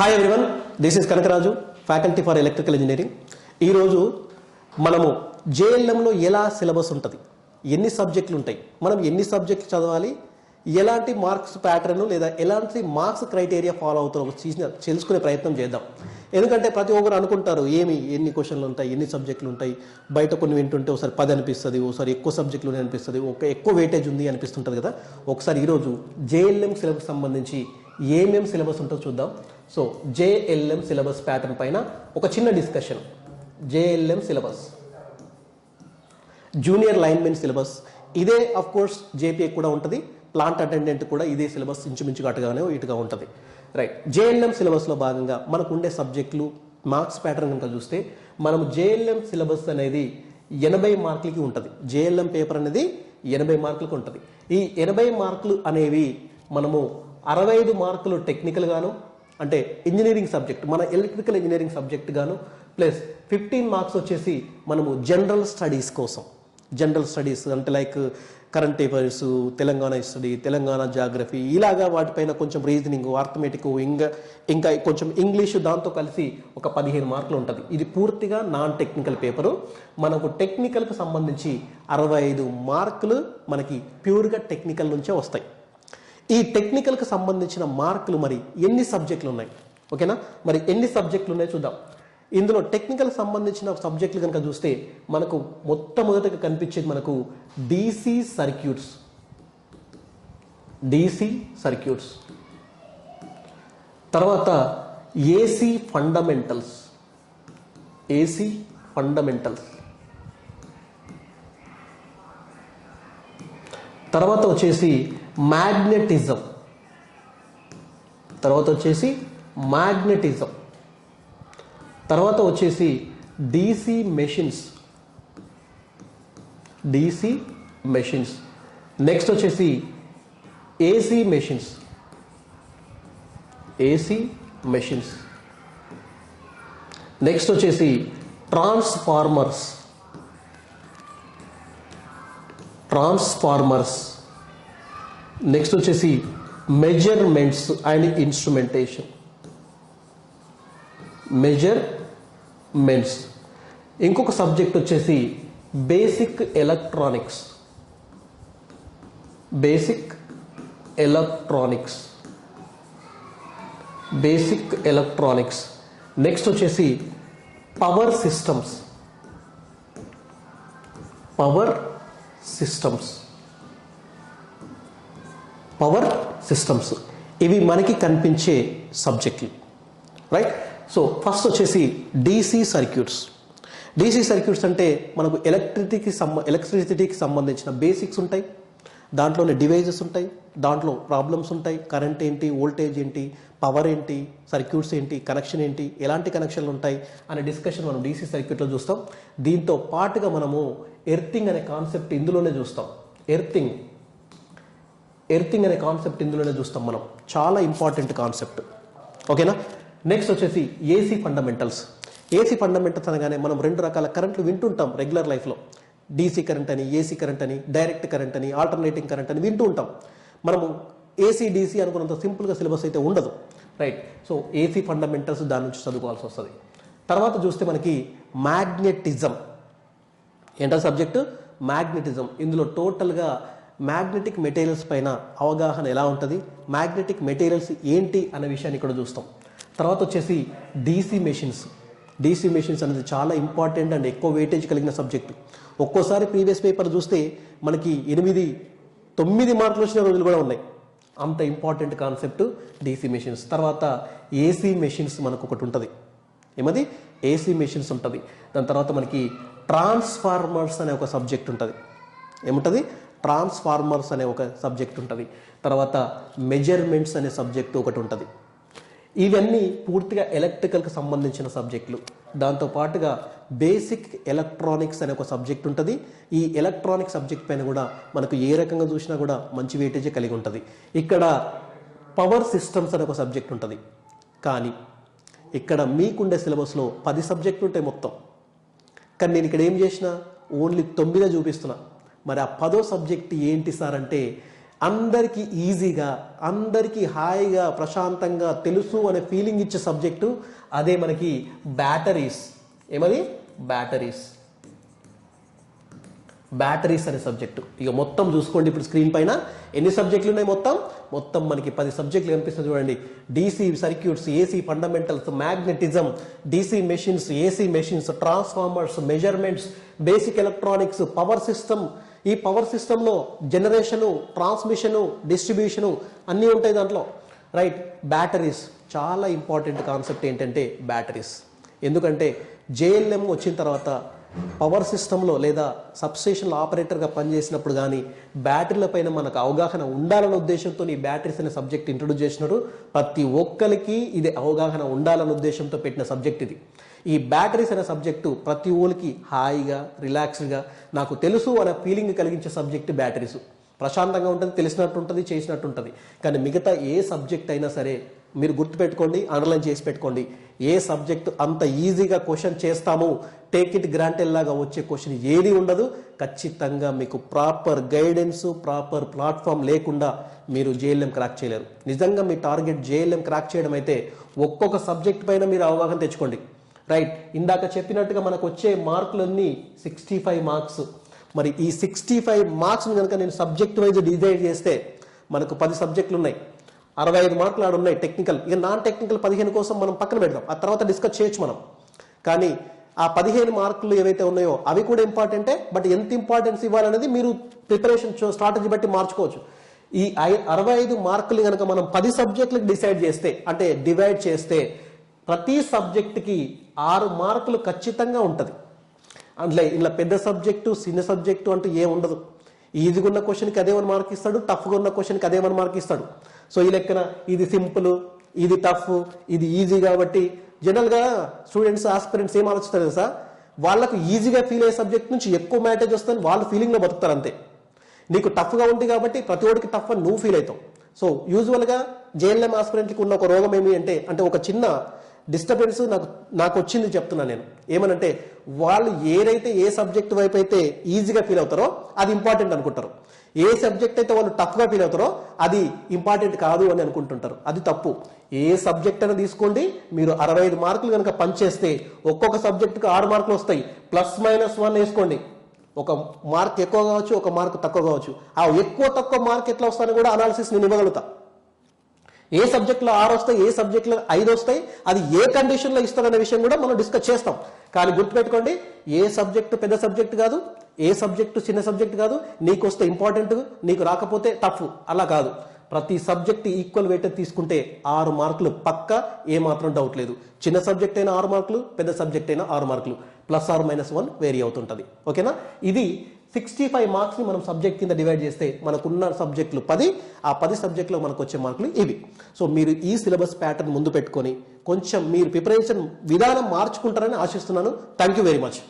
Hi everyone this is Kanakaraju faculty for electrical engineering ఈరోజు మనము జేఎల్ఎంలో ఎలా సిలబస్ ఉంటుంది? ఎన్ని సబ్జెక్టులు ఉంటాయి? మనం ఎన్ని సబ్జెక్టులు చదవాలి? ఎలాంటి మార్క్స్ ప్యాటర్న్ లేదా ఎలాంటి మార్క్స్ క్రైటీరియా ఫాలో అవుతారో చూసిన తెలుసుకునే ప్రయత్నం చేద్దాం. ఎందుకంటే ప్రతి ఒక్కరు అనుకుంటారు ఏమి ఎన్ని క్వశ్చన్లు ఉంటాయి ఎన్ని సబ్జెక్టులు ఉంటాయి? బయట కొన్ని వింటుంటే ఒకసారి పది అనిపిస్తుంది ఒకసారి ఎక్కువ సబ్జెక్టులు అనిపిస్తుంది ఒక ఎక్కువ వెయిటేజ్ ఉంది అనిపిస్తుంటుంది కదా. ఒకసారి ఈరోజు జేఎల్ఎం సిలబస్ సంబంధించి ఏమేమి సిలబస్ ఉంటుందో చూద్దాం. సో జేఎల్ఎం సిలబస్ ప్యాటర్న్ పైన ఒక చిన్న discussion JLM syllabus junior lineman syllabus ఇదే అఫ్ కోర్స్ జేపీఏ కూడా ఉంటుంది. ప్లాంట్ అటెండెంట్ కూడా ఇదే సిలబస్ ఇంచుమించుగా అటుగానే ఇటుగా ఉంటుంది. రైట్ జేఎల్ఎం సిలబస్లో భాగంగా మనకు ఉండే సబ్జెక్టులు మార్క్స్ ప్యాటర్న్ కనుక చూస్తే మనం జేఎల్ఎం సిలబస్ అనేది ఎనభై మార్కులకి ఉంటుంది. జేఎల్ఎం పేపర్ అనేది ఎనభై మార్కులకు ఉంటుంది. ఈ ఎనభై మార్కులు అనేవి మనము అరవై ఐదు మార్కులు టెక్నికల్ గాను అంటే ఇంజనీరింగ్ సబ్జెక్ట్ మన ఎలక్ట్రికల్ ఇంజనీరింగ్ సబ్జెక్ట్ గాను ప్లస్ ఫిఫ్టీన్ మార్క్స్ వచ్చేసి మనము జనరల్ స్టడీస్ కోసం. జనరల్ స్టడీస్ అంటే like current affairs Telangana history Telangana geography ఇలాగా వాటిపైన కొంచెం రీజనింగ్ ఆర్థమెటిక్ ఇంకా ఇంకా కొంచెం ఇంగ్లీషు దాంతో కలిసి ఒక పదిహేను మార్కులు ఉంటుంది. ఇది పూర్తిగా నాన్ టెక్నికల్ పేపరు మనకు టెక్నికల్కి సంబంధించి అరవై ఐదు మార్కులు మనకి ప్యూర్గా టెక్నికల్ నుంచే వస్తాయి. ఈ టెక్నికల్కి సంబంధించిన మార్కులు మరి ఎన్ని సబ్జెక్టులు ఉన్నాయి? ఓకేనా? మరి ఎన్ని సబ్జెక్టులు ఉన్నాయి చూద్దాం. ఇందులో టెక్నికల్ సంబంధించిన సబ్జెక్టులు కనుక చూస్తే మనకు మొట్టమొదటిగా కనిపించేది మనకు డీసీ సర్క్యూట్స్ డీసీ సర్క్యూట్స్ తర్వాత ఏసీ ఫండమెంటల్స్ ఏసీ ఫండమెంటల్స్ తర్వాత వచ్చేసి మ్యాగ్నెటిజం తర్వాత వచ్చేసి మ్యాగ్నెటిజం తర్వాత వచ్చేసి DC machines DC machines next వచ్చేసి AC machines AC machines next వచ్చేసి ట్రాన్స్ఫార్మర్స్ ట్రాన్స్ఫార్మర్స్ నెక్స్ట్ వచ్చేసి మెజర్మెంట్స్ అండ్ ఇన్స్ట్రుమెంటేషన్ మెజర్మెంట్స్ ఇంకొక సబ్జెక్ట్ వచ్చేసి basic electronics basic electronics basic electronics next వచ్చేసి power systems power systems power systems. ఇవి మనకి కనిపించే సబ్జెక్టులు. రైట్? సో ఫస్ట్ వచ్చేసి డీసీ సర్క్యూట్స్. డీసీ సర్క్యూట్స్ అంటే మనకు ఎలక్ట్రిసిటీకి సంబ ఎలక్ట్రిసిటీకి సంబంధించిన బేసిక్స్ ఉంటాయి. దాంట్లోనే డివైజెస్ ఉంటాయి. దాంట్లో ప్రాబ్లమ్స్ ఉంటాయి. కరెంట్ ఏంటి? వోల్టేజ్ ఏంటి? పవర్ ఏంటి? సర్క్యూట్స్ ఏంటి? కనెక్షన్ ఏంటి? ఎలాంటి కనెక్షన్లు ఉంటాయి? అనే డిస్కషన్ మనం డీసీ సర్క్యూట్లో చూస్తాం. దీంతో పాటుగా మనము ఎర్తింగ్ అనే కాన్సెప్ట్ ఇందులోనే చూస్తాం. ఎర్తింగ్. ఎర్తింగ్ అనే కాన్సెప్ట్ ఇందులోనే చూస్తాం మనం. చాలా ఇంపార్టెంట్ కాన్సెప్ట్ ఓకేనా? నెక్స్ట్ వచ్చేసి ఏసీ ఫండమెంటల్స్ ఏసీ ఫండమెంటల్స్ అనగానే మనం రెండు రకాల కరెంట్లు వింటుంటాం రెగ్యులర్ లైఫ్లో డీసీ కరెంట్ అని ఏసీ కరెంట్ అని డైరెక్ట్ కరెంట్ అని ఆల్టర్నేటింగ్ కరెంట్ అని వింటూ ఉంటాం. మనము ఏసీ డీసీ అనుకున్నంత సింపుల్గా సిలబస్ అయితే ఉండదు. రైట్ సో ఏసీ ఫండమెంటల్స్ దాని నుంచి చదువుకోవాల్సి వస్తుంది. తర్వాత చూస్తే మనకి మ్యాగ్నెటిజం ఏంటో సబ్జెక్టు మ్యాగ్నెటిజం ఇందులో టోటల్గా మ్యాగ్నెటిక్ మెటీరియల్స్ పైన అవగాహన ఎలా ఉంటుంది? మ్యాగ్నెటిక్ మెటీరియల్స్ ఏంటి అనే విషయాన్ని ఇక్కడ చూస్తాం. తర్వాత వచ్చేసి డీసీ మెషిన్స్ డీసీ మెషిన్స్ అనేది చాలా ఇంపార్టెంట్ అండ్ ఎక్కువ వెయిటేజ్ కలిగిన సబ్జెక్టు ఒక్కోసారి ప్రీవియస్ పేపర్ చూస్తే మనకి ఎనిమిది తొమ్మిది మార్కులు వచ్చిన రోజులు కూడా ఉన్నాయి. అంత ఇంపార్టెంట్ కాన్సెప్ట్ డీసీ మెషిన్స్ తర్వాత ఏసీ మెషిన్స్ మనకు ఒకటి ఉంటుంది. ఏమది? ఏసీ మెషిన్స్ ఉంటుంది. దాని తర్వాత మనకి ట్రాన్స్ఫార్మర్స్ అనే ఒక సబ్జెక్ట్ ఉంటుంది. ఏముంటుంది? ట్రాన్స్ఫార్మర్స్ అనే ఒక సబ్జెక్ట్ ఉంటుంది. తర్వాత మెజర్మెంట్స్ అనే సబ్జెక్ట్ ఒకటి ఉంటుంది. ఇవన్నీ పూర్తిగా ఎలక్ట్రికల్కి సంబంధించిన సబ్జెక్టులు. దాంతో పాటుగా బేసిక్ ఎలక్ట్రానిక్స్ అనే ఒక సబ్జెక్ట్ ఉంటుంది. ఈ ఎలక్ట్రానిక్ సబ్జెక్ట్ పైన కూడా మనకు ఏ రకంగా చూసినా కూడా మంచి వెయిటేజే కలిగి ఉంటుంది. ఇక్కడ పవర్ సిస్టమ్స్ అనే ఒక సబ్జెక్ట్ ఉంటుంది. కానీ ఇక్కడ మీకుండే సిలబస్లో పది సబ్జెక్టులు ఉంటాయి మొత్తం. కానీ నేను ఇక్కడ ఏం చేసిన? ఓన్లీ తొమ్మిదే చూపిస్తున్నా. మరి ఆ పదో సబ్జెక్ట్ ఏంటి సార్ అంటే అందరికీ ఈజీగా అందరికీ హాయిగా ప్రశాంతంగా తెలుసు అనే ఫీలింగ్ ఇచ్చే సబ్జెక్టు అదే మనకి బ్యాటరీస్. ఏమది? బ్యాటరీస్. బ్యాటరీస్ అనే సబ్జెక్టు. ఇక మొత్తం చూసుకోండి ఇప్పుడు స్క్రీన్ పైన. ఎన్ని సబ్జెక్టులు ఉన్నాయి మొత్తం? మొత్తం మనకి పది సబ్జెక్టులు కనిపిస్తుంది చూడండి. DC circuits AC fundamentals magnetism DC machines AC machines transformers measurements basic electronics power system ఈ పవర్ సిస్టంలో జనరేషను ట్రాన్స్మిషను డిస్ట్రిబ్యూషను అన్నీ ఉంటాయి దాంట్లో. Right batteries. చాలా ఇంపార్టెంట్ కాన్సెప్ట్ ఏంటంటే బ్యాటరీస్. ఎందుకంటే జేఎల్ఎం వచ్చిన తర్వాత పవర్ సిస్టంలో లేదా సబ్స్టేషన్లో ఆపరేటర్గా పనిచేసినప్పుడు కానీ బ్యాటరీల పైన మనకు అవగాహన ఉండాలన్న ఉద్దేశంతో ఈ బ్యాటరీస్ అనే సబ్జెక్ట్ ఇంట్రొడ్యూస్ చేసినారు ప్రతి ఒక్కరికి ఇది అవగాహన ఉండాలన్న ఉద్దేశంతో పెట్టిన సబ్జెక్ట్ ఇది. ఈ బ్యాటరీస్ అనే సబ్జెక్టు ప్రతి ఊరికి హాయిగా రిలాక్స్డ్గా నాకు తెలుసు అనే ఫీలింగ్ కలిగించే సబ్జెక్ట్ బ్యాటరీస్. ప్రశాంతంగా ఉంటుంది తెలిసినట్టు ఉంటుంది చేసినట్టు ఉంటుంది కానీ మిగతా ఏ సబ్జెక్ట్ అయినా సరే మీరు గుర్తుపెట్టుకోండి అండర్లైన్ చేసి పెట్టుకోండి. ఏ సబ్జెక్ట్ అంత ఈజీగా క్వశ్చన్ చేస్తాము టేక్ ఇట్ గ్రాంటెడ్ లాగా వచ్చే క్వశ్చన్ ఏది ఉండదు. ఖచ్చితంగా మీకు ప్రాపర్ గైడెన్స్ ప్రాపర్ ప్లాట్ఫామ్ లేకుండా మీరు జేఎల్ఎం క్రాక్ చేయలేరు. నిజంగా మీ టార్గెట్ జేఎల్ఎం క్రాక్ చేయడం అయితే ఒక్కొక్క సబ్జెక్ట్ పైన మీరు అవగాహన తెచ్చుకోండి. రైట్ ఇందాక చెప్పినట్టుగా మనకు వచ్చే మార్కులన్నీ సిక్స్టీ ఫైవ్ మార్క్స్ మరి ఈ సిక్స్టీ ఫైవ్ మార్క్స్ని కనుక నేను సబ్జెక్ట్ వైజ్ డిజైడ్ చేస్తే మనకు పది సబ్జెక్టులు ఉన్నాయి. అరవై ఐదు మార్కులు ఆడ ఉన్నాయి టెక్నికల్ ఇక నాన్ టెక్నికల్ పదిహేను కోసం మనం పక్కన పెడదాం. ఆ తర్వాత డిస్కస్ చేయొచ్చు మనం. కానీ ఆ పదిహేను మార్కులు ఏవైతే ఉన్నాయో అవి కూడా ఇంపార్టెంటే బట్ ఎంత ఇంపార్టెన్స్ ఇవ్వాలనేది మీరు ప్రిపరేషన్ స్ట్రాటజీ బట్టి మార్చుకోవచ్చు. ఈ ఐ- అరవై ఐదు మార్కులు కనుక మనం పది సబ్జెక్టులకు డిసైడ్ చేస్తే అంటే డివైడ్ చేస్తే ప్రతి సబ్జెక్టుకి ఆరు మార్కులు ఖచ్చితంగా ఉంటుంది. అందులో ఇలా పెద్ద సబ్జెక్టు చిన్న సబ్జెక్టు అంటూ ఏం ఉండదు. ఈజీగా ఉన్న క్వశ్చన్కి అదేమని మార్క్ ఇస్తాడు టఫ్గా ఉన్న క్వశ్చన్కి అదేమని మార్క్ ఇస్తాడు. సో ఈ లెక్కన ఇది సింపుల్ ఇది టఫ్ ఇది ఈజీ కాబట్టి జనరల్గా స్టూడెంట్స్ ఆస్పిరెంట్స్ ఏం ఆలోచిస్తారు తెలుసా? వాళ్ళకు ఈజీగా ఫీల్ అయ్యే సబ్జెక్ట్ నుంచి ఎక్కువ మ్యాటేజ్ వస్తుంది వాళ్ళు ఫీలింగ్లో బతుకుతారు అంతే. నీకు టఫ్గా ఉంది కాబట్టి ప్రతి ఒడికి టఫ్ అని నువ్వు ఫీల్ అవుతావు. సో యూజువల్గా జేఎల్ఎం ఆస్పిరెంట్కి ఉన్న ఒక రోగం ఏమి అంటే అంటే ఒక చిన్న డిస్టర్బెన్స్ నాకు నాకు వచ్చింది చెప్తున్నా నేను. ఏమనంటే వాళ్ళు ఏదైతే ఏ సబ్జెక్ట్ వైపు అయితే ఈజీగా ఫీల్ అవుతారో అది ఇంపార్టెంట్ అనుకుంటారు. ఏ సబ్జెక్ట్ అయితే వాళ్ళు టఫ్గా ఫీల్ అవుతారో అది ఇంపార్టెంట్ కాదు అని అనుకుంటుంటారు. అది తప్పు. ఏ సబ్జెక్ట్ అయినా తీసుకోండి మీరు అరవై ఐదు మార్కులు కనుక పనిచేస్తే ఒక్కొక్క సబ్జెక్టుకి ఆరు మార్కులు వస్తాయి. ప్లస్ మైనస్ వన్ వేసుకోండి. ఒక మార్క్ ఎక్కువ కావచ్చు ఒక మార్క్ తక్కువ కావచ్చు. ఆ ఎక్కువ తక్కువ మార్క్ ఎట్లా వస్తాయని కూడా అనాలిసిస్ నేను ఇవ్వగలుగుతా. ఏ సబ్జెక్ట్లో ఆరు వస్తాయి ఏ సబ్జెక్ట్లో ఐదు వస్తాయి అది ఏ కండిషన్లో ఇస్తారనే విషయం కూడా మనం డిస్కస్ చేస్తాం. కానీ గుర్తుపెట్టుకోండి ఏ సబ్జెక్టు పెద్ద సబ్జెక్ట్ కాదు ఏ సబ్జెక్టు చిన్న సబ్జెక్ట్ కాదు నీకు వస్తే ఇంపార్టెంట్ నీకు రాకపోతే తప్పు అలా కాదు. ప్రతి సబ్జెక్ట్ ఈక్వల్ వెయిటెడ్ తీసుకుంటే ఆరు మార్కులు పక్క ఏ మాత్రం డౌట్ లేదు. చిన్న సబ్జెక్ట్ అయినా ఆరు మార్కులు పెద్ద సబ్జెక్ట్ అయినా ఆరు మార్కులు. Plus or minus one vary అవుతుంటుంది. ఓకేనా? ఇది సిక్స్టీ ఫైవ్ మార్క్స్ని మనం సబ్జెక్ట్ కింద డివైడ్ చేస్తే మనకున్న సబ్జెక్టులు పది ఆ పది సబ్జెక్టులో మనకు వచ్చే మార్కులు ఇవి. సో మీరు ఈ సిలబస్ ప్యాటర్న్ ముందు పెట్టుకొని కొంచెం మీరు ప్రిపరేషన్ విధానం మార్చుకుంటారని ఆశిస్తున్నాను. Thank you very much